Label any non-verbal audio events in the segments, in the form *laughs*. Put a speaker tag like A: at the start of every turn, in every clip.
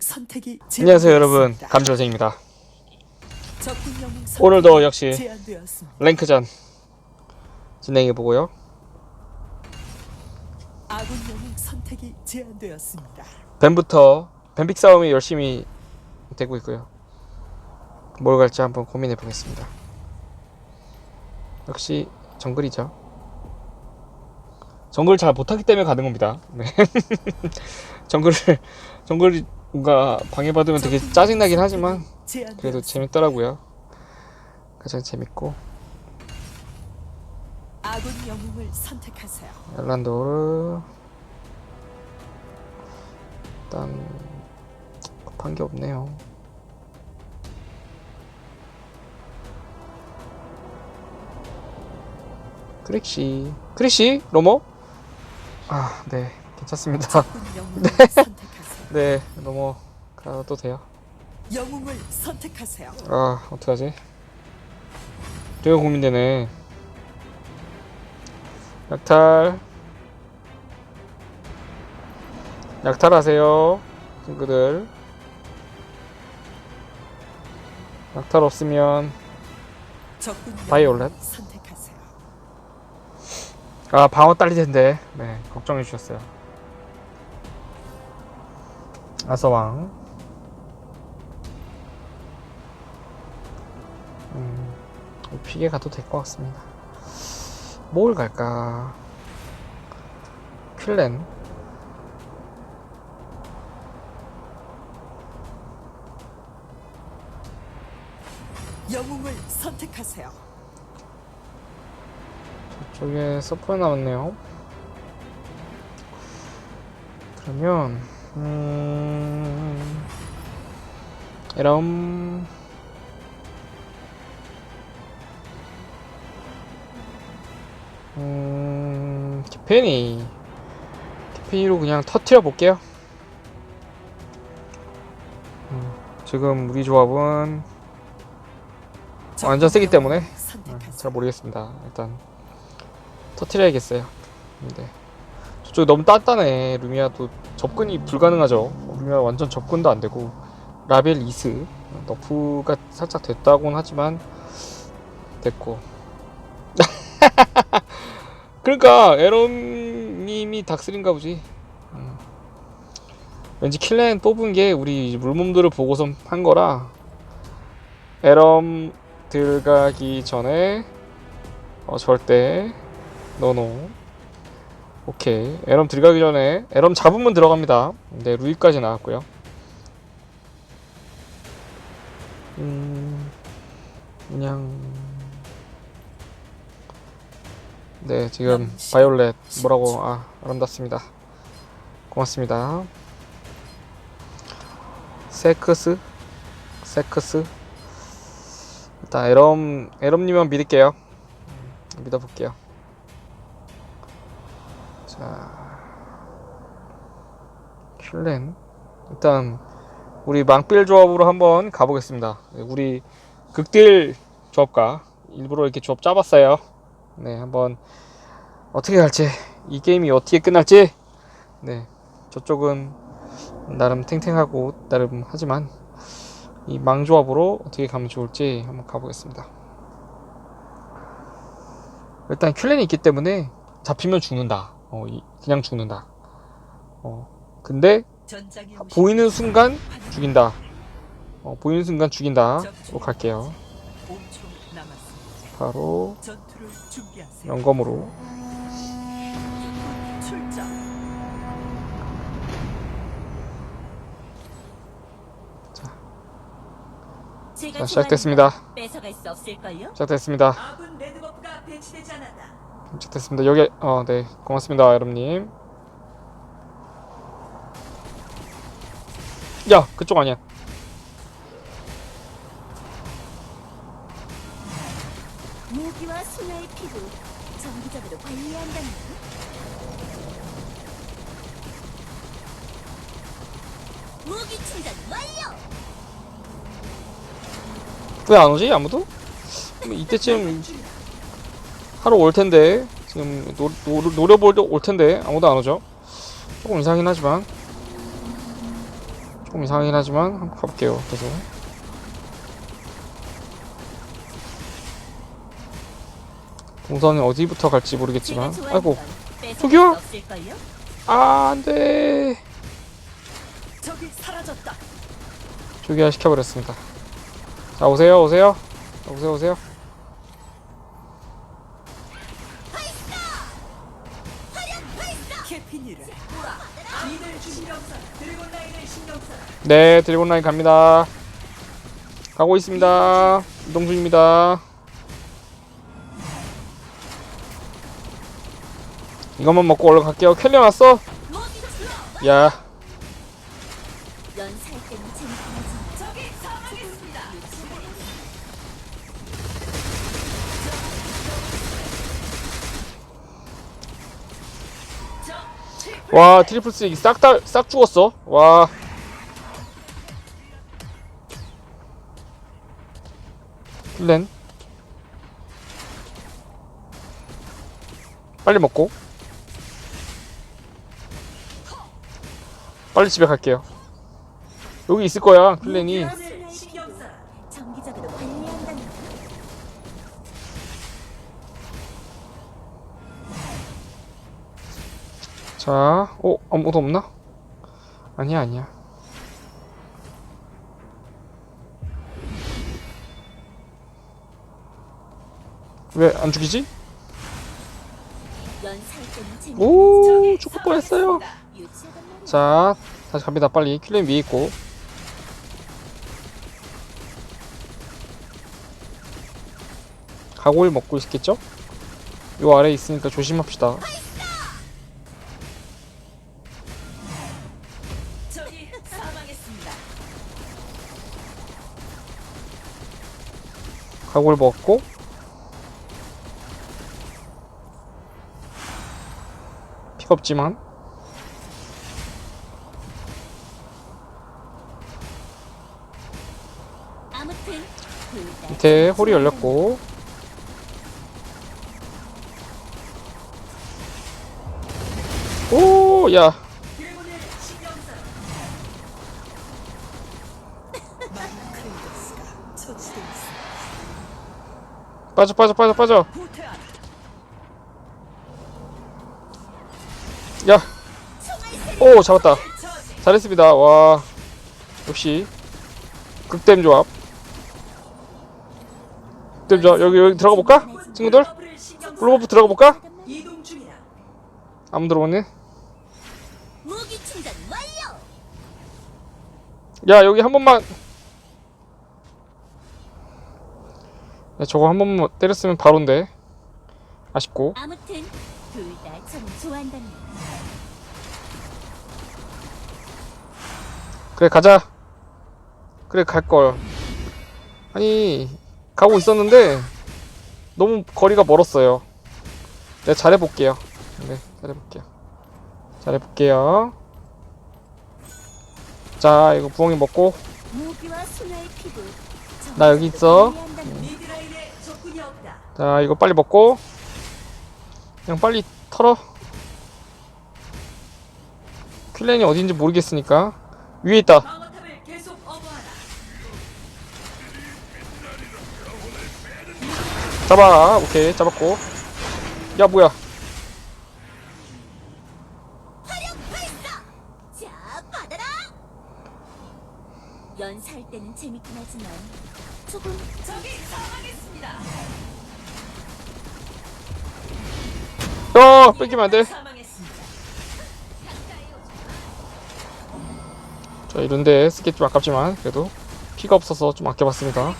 A: 선택이
B: 안녕하세요 여러분. 감조생입니다 오늘도 역시. 랭크전 진행해보고요. 뱀부터 뱀픽 싸움이 열심히 되고 있고요 뭘 갈지 한번 고민해보겠습니다 역시 정글이죠 정글 잘 못하기 때문에 가는 겁니다 네. *laughs* 정글을 정글이 뭔가 방해받으면 되게 짜증나긴 하지만. 그래도 재밌더라고요. 가장 재밌고.
A: 아군 영웅을 선택하세요.
B: 엘란도르. 일단 급한 게 없네요. 크릭시 크릭시 로모? 아 네. 괜찮습니다.
A: 적 *laughs*
B: 네 로모 가도 돼요.
A: 영웅을 선택하세요.
B: 아 어떡하지? 되게 고민되네. 약탈. 약탈하세요 친구들. 약탈 없으면
A: 적군
B: 바이올렛.
A: 선택하세요.
B: 아 방어 딸릴 텐데. 네 걱정해 주셨어요 아서왕. 음 피게 가도 될 것 같습니다. 뭘 갈까? 퀼렌.
A: 영웅을 선택하세요.
B: 저쪽에 서프가 남았네요. 그러면 음 이런 음 키페니 키페니로 그냥 터트려 볼게요 음, 지금 우리 조합은 완전 세기 때문에. 잘 모르겠습니다. 일단 터트려야겠어요. 근데 저쪽이 너무 단단해. 루미아도 접근이 불가능하죠. 루미아 완전 접근도 안 되고 라벨 이스 너프가 살짝 됐다고는 하지만 됐고. *laughs* 그러니까 에런님이 닥슬인가 보지. 음. 왠지 킬렌 뽑은 게 우리 물몸들을 보고서 한 거라 에럼 들어가기 전에 어 절대 노노 오케이. 에럼 들어가기 전에 에럼 잡으면 들어갑니다. 네 루이까지 나왔고요. 음 그냥. 네 지금 바이올렛 뭐라고 아 아름답습니다. 고맙습니다. 세크스? 세크스? 일단 에럼 에럼님만 믿을게요. 음, 믿어볼게요. 자, 슐렌 일단 우리 망필 조합으로 한번 가보겠습니다. 네, 우리 극딜 조합과 일부러 이렇게 조합 짜봤어요. 네, 한번 어떻게 갈지 이 게임이 어떻게 끝날지 네 저쪽은 나름 탱탱하고 나름 하지만 이 망조합으로 어떻게 가면 좋을지 한번 가보겠습니다. 일단 큐렌이 있기 때문에 잡히면 죽는다. 어, 이- 그냥 죽는다. 어, 근데 보이는 순간. 죽인다. 어, 보이는 순간 죽인다. 로 갈게요.
A: 5초 남았습니다.
B: 바로. 영검으로. 자, 시작됐습니다. 시작됐습니다. 시작됐습니다. 여기, 어, 네. 고맙습니다, 여러분님. 야, 그쪽 아니야.
C: 모기와 소녀의 피부 정기적으로 관리해야 한다는 무기 충전 완료!
B: 왜 안 오지? 아무도? 뭐 이때쯤 *laughs* 하러 올 텐데 지금 노, 노, 노려볼 올 텐데 아무도 안 오죠? 조금 이상하긴 하지만 조금 이상하긴 하지만 한번 가볼게요. 계속. 동선은 어디부터 갈지 모르겠지만. 아이고. 저기요? 아, 안 돼.
A: 적이 사라졌다.
B: 조기화 시켜버렸습니다. 자, 오세요, 오세요. 자, 오세요, 오세요. 네, 드래곤 라인 갑니다. 가고 있습니다. 이동 중입니다. 이것만 먹고 얼른 갈게요. 켈리 왔어? 야, 와, 트리플 스싹 다, 싹 죽었어. 와. 킬렌. 빨리 먹고. 빨리 집에 갈게요. 여기 있을 거야, 킬렌이. 자, 어, 아무도 없나? 아니야, 아니야. 왜 안 죽이지? 오, 죽을 뻔했어요. 자, 다시 갑니다. 빨리 킬렌 위에 있고. 가골 먹고 있겠죠? 요 아래 에 있으니까 조심합시다. 가골 먹고. 피가 없지만.
C: 둘다
B: 밑에 홀이 열렸고. 오, 야. 빠져, 빠져, 빠져, 빠져. 야. 오, 잡았다. 잘했습니다. 와. 역시. 극댐 조합. 극댐 조합. 여기, 여기 들어가 볼까? 친구들?
A: 블루버프
B: 들어가 볼까? 안 들어오네. 야, 여기 한 번만. 저거 한 번만 때렸으면 바로인데. 아쉽고.
C: 아무튼 둘다 저는 좋아한다는 거.
B: 그래, 가자. 그래, 갈걸. 아니, 가고 있었는데, 너무 거리가 멀었어요. 내가 잘해볼게요. 네, 잘해볼게요. 잘해볼게요. 자, 이거 부엉이 먹고.
C: 나
B: 여기 있어.
C: 관
B: 자, 이거 빨리 먹고. 그냥 빨리 털어. 킬렌이 어딘지 모르겠으니까. 위에 있다. 잡아. 오케이, 잡았고. 야, 뭐야.
C: 연살 때는 재밌긴 하지만 조금
A: 적이 사망했습니다.
B: 어, 뺏기면 안 돼.
A: 사망했습니다.
B: 자, 이런데 쓰기 좀 아깝지만, 그래도. 피가 없어서 좀 아껴봤습니다.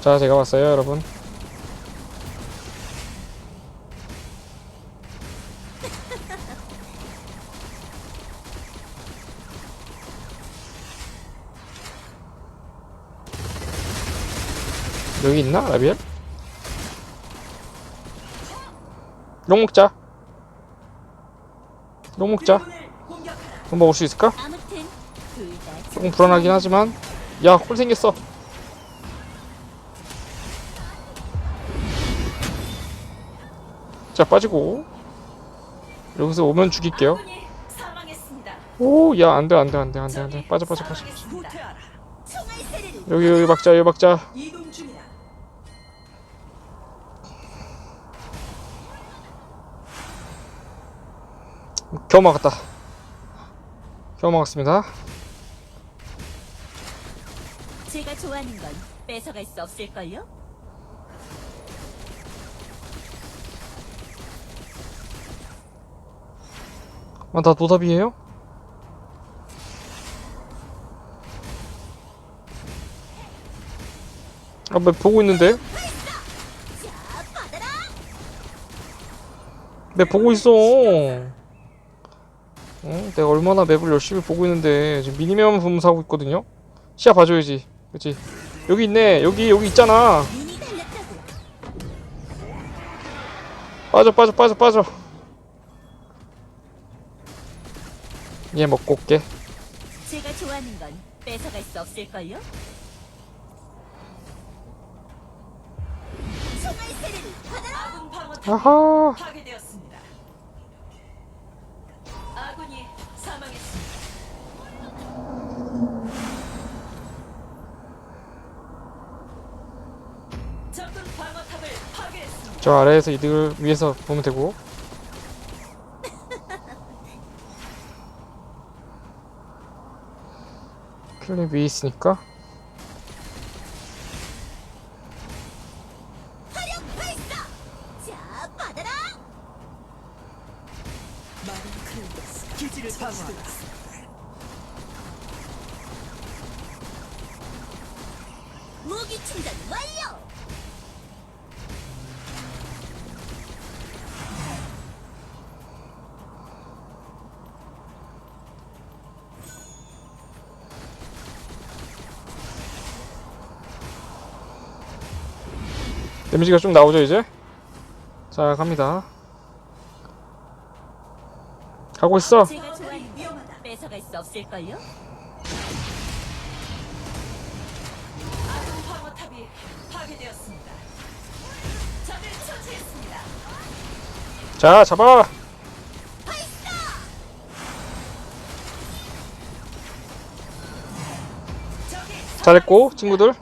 B: 자, 제가 왔어요, 여러분. 여기 있나? 라비엘? 롱 먹자 롱 먹자 롱 먹을 수 있을까? 조금 불안하긴 하지만 야, 홀 생겼어 자 빠지고 여기서 오면 죽일게요 오야 안돼 안돼 안돼 안돼 안돼 빠져 빠져 빠져 여기 여기 박자, 여기 박자. 겨우 막았다 겨우 막았습니다
C: 제가 좋아하는 건 뺏어갈 수 없을걸요?
B: 아 나 노답이에요? 아 뭐 보고 있는데
C: 자, 받아라!
B: 내 보고 있어 어? 내가 얼마나 맵을 열심히 보고 있는데 지금 미니맵만 보면서 하고 있거든요? 시야 봐줘야지. 그치? 여기 있네. 여기 여기 있잖아. 빠져 빠져 빠져 빠져. 얘 먹고 올게.
C: 제가 좋아하는 건 뺏어갈 수 없을걸요?
B: 아하 저 아래에서 이득을 위에서 보면 되고. *laughs* 클립 위에 있으니까 데미지가 좀 나오죠 이제? 자 갑니다. 가고 있어.
C: 제가 좋아하는 건 뺏어갈 수 없을걸요?
A: 아군 방어탑이 파괴되었습니다. 적을 처치했습니다.
B: 자 잡아!
A: 적이
B: 잘했고 친구들.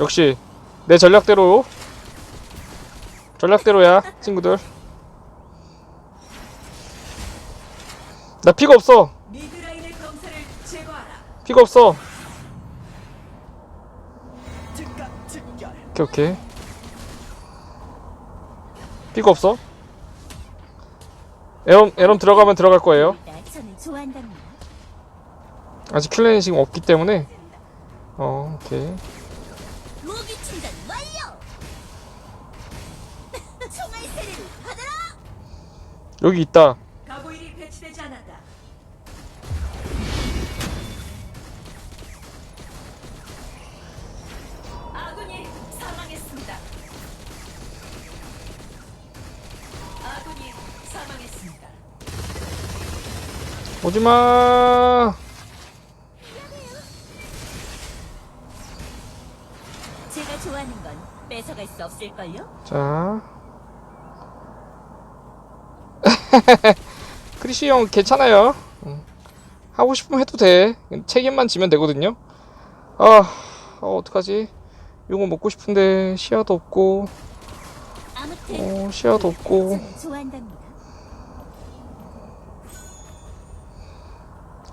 B: 역시 내 전략대로 전략대로야 친구들 나 피가 없어. 피가 없어. 오케이 오케이 피가 없어 에럼 에럼 들어가면 들어갈 거예요. 아직 킬렌이 지금 없기 때문에 어 오케이 여기 있다
A: 가고일이 배치되지 않았다. 아군이 사망했습니다. 아군이 사망했습니다.
B: 오지마
C: 제가 좋아하는 건 뺏어갈 수 없을걸요?
B: 자 *laughs* 크리시 형 괜찮아요. 응. 하고 싶으면 해도 돼. 책임만 지면 되거든요. 아 어, 어떡하지? 이거 먹고 싶은데 시야도 없고. 어, 시야도 없고.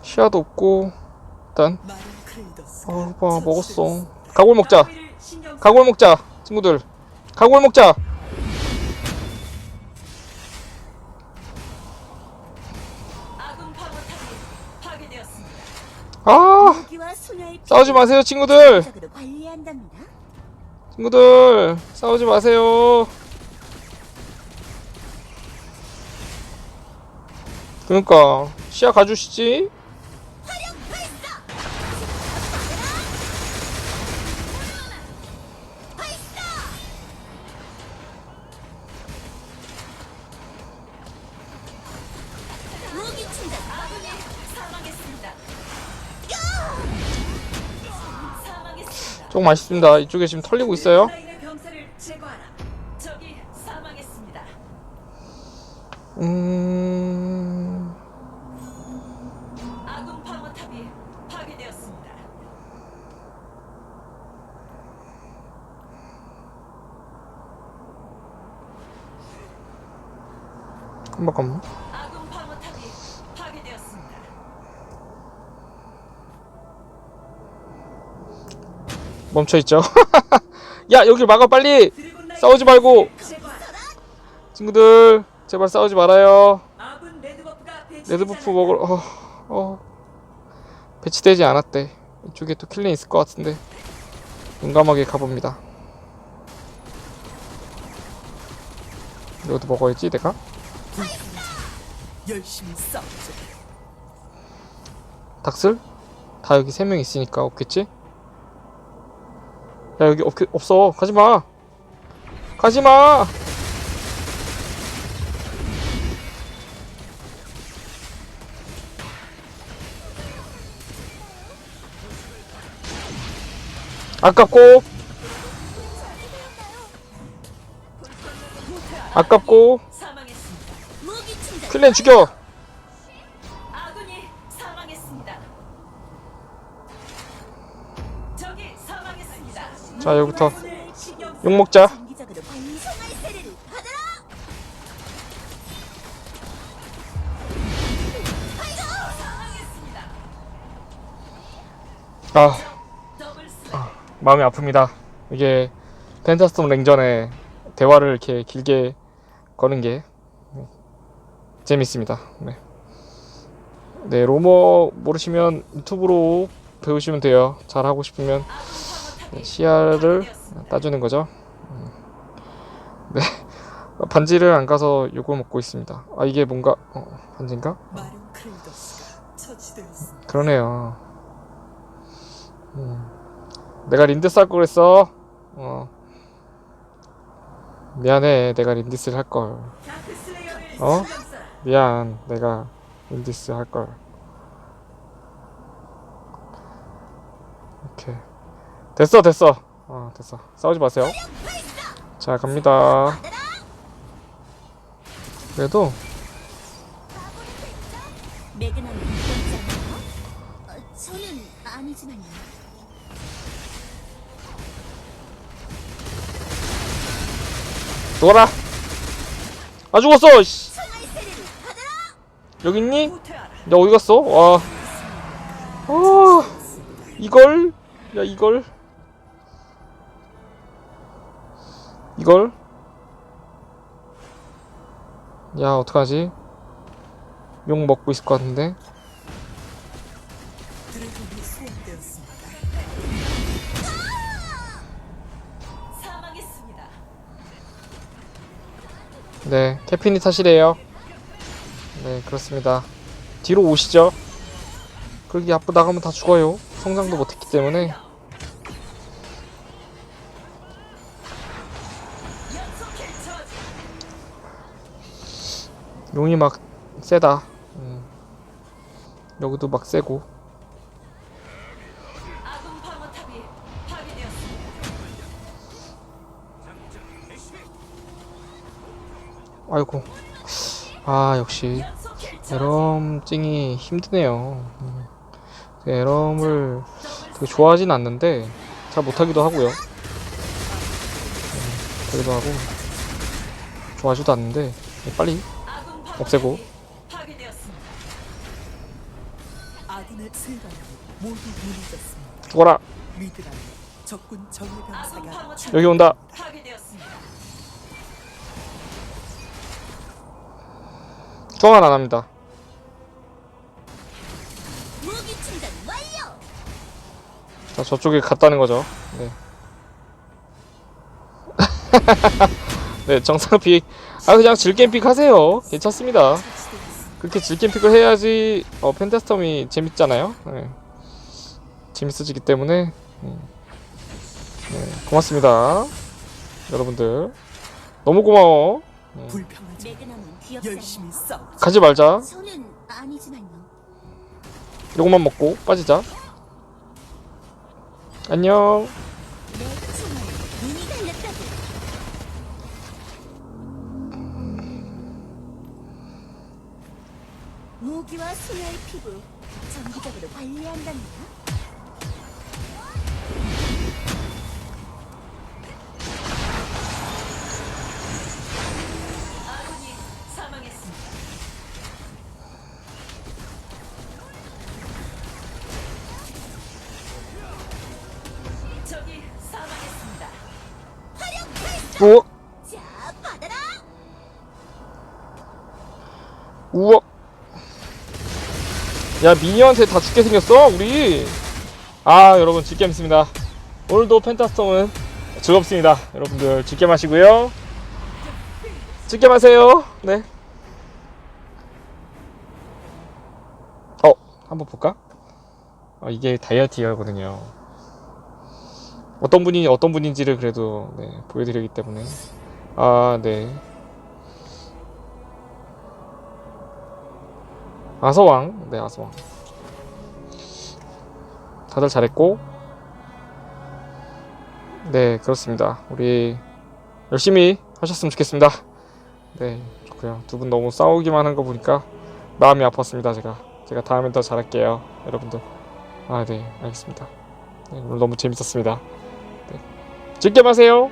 B: 시야도 없고. 일단. 아 봐, 먹었어. 가골 먹자. 가골 먹자 친구들. 가골 먹자 싸우지 마세요 친구들. 친구들 싸우지 마세요. 그러니까 시야 가주시지 조금 아쉽습니다. 이쪽에 지금 털리고 있어요. 음. 멈춰 있죠. *laughs* 야 여기 막아 빨리. 싸우지 말고. 친구들 제발 싸우지 말아요. 레드부프 먹을 어, 어 배치되지 않았대. 이쪽에 또 킬링 있을 것 같은데 용감하게 가봅니다. 이것도 먹어야지 내가. 닥슬? 다 여기 세 명 있으니까 없겠지? 야 여기 없, 없어. 가지마. 가지마. 아깝고. 아깝고. 클랜 죽여 자 여기부터 욕 먹자.
A: 아슬
B: 마음이 아픕니다. 이게 펜타스톰 랭전에 대화를 이렇게 길게 거는 게 네, 재밌습니다. 네. 네, 로머 모르시면 유튜브로 배우시면 돼요. 잘 하고 싶으면 네, 시야를 따주는 거죠. 음. 네, 반지를 안 가서 욕을 먹고 있습니다. 아 이게 뭔가 어, 반지인가? 그러네요. 음. 내가 린드 쌀걸 그랬어. 어. 미안해. 내가 린디스 할 걸.
A: 어?
B: 미안. 내가 린디스 할 걸. 오케이. 됐어, 됐어. 어, 됐어. 싸우지 마세요. 자, 갑니다. 그래도
C: 저는 아니지만요.
B: 죽어라. 아 죽었어. 씨. 여기 있니? 야 어디 갔어? 와. 어. 이걸? 야 이걸? 이걸? 야 어떡하지? 욕 먹고 있을 것 같은데. 네, 캐피니 탓이래요. 네, 그렇습니다. 뒤로 오시죠. 그렇게 앞으로 나가면 다 죽어요. 성장도 못했기 때문에. 용이 막 세다. 음. 여기도 막 세고. 아이고. 아, 역시.
A: 연속 킬 처지.
B: 에럼 찡이 힘드네요. 음. 에럼을 되게 좋아하진 않는데, 잘 못하기도 하고요. 음, 못하기도 하고, 좋아하지도 않는데, 빨리 없애고. 죽어라! 여기 온다! 교환 안 합니다. 자, 저쪽에 갔다는 거죠. 네. *laughs* 네, 정상 픽. 아, 그냥 질겜 픽 하세요. 괜찮습니다. 그렇게 질겜 픽을 해야지, 어, 펜타스텀이 재밌잖아요. 네. 재밌어지기 때문에, 음. 네, 고맙습니다. 여러분들. 너무 고마워. 네.
A: 불평하지? 싸우.
B: 가지 말자.
C: 아니지만요.
B: 요것만 먹고 빠지자. 안녕.
C: 피부 정기적으로 관리한답니다.
B: 야 미니언한테 다 죽게 생겼어 우리? 아 여러분 즐게 했습니다. 오늘도 펜타스톰은 즐겁습니다. 여러분들 즐게 마시고요. 즐게 마세요. 네. 어, 한번 볼까? 어, 이게 다이어트이거든요. 어떤 분이 어떤 분인지를 그래도 네, 보여드리기 때문에. 아, 네. 아서왕, 네, 아서왕. 다들 잘했고, 네, 그렇습니다. 우리 열심히 하셨으면 좋겠습니다. 네, 좋고요. 두 분 너무 싸우기만 한 거 보니까 마음이 아팠습니다, 제가. 제가 다음엔 더 잘할게요, 여러분들. 아, 네, 알겠습니다. 네, 오늘 너무 재밌었습니다. 네. 즐겨 마세요.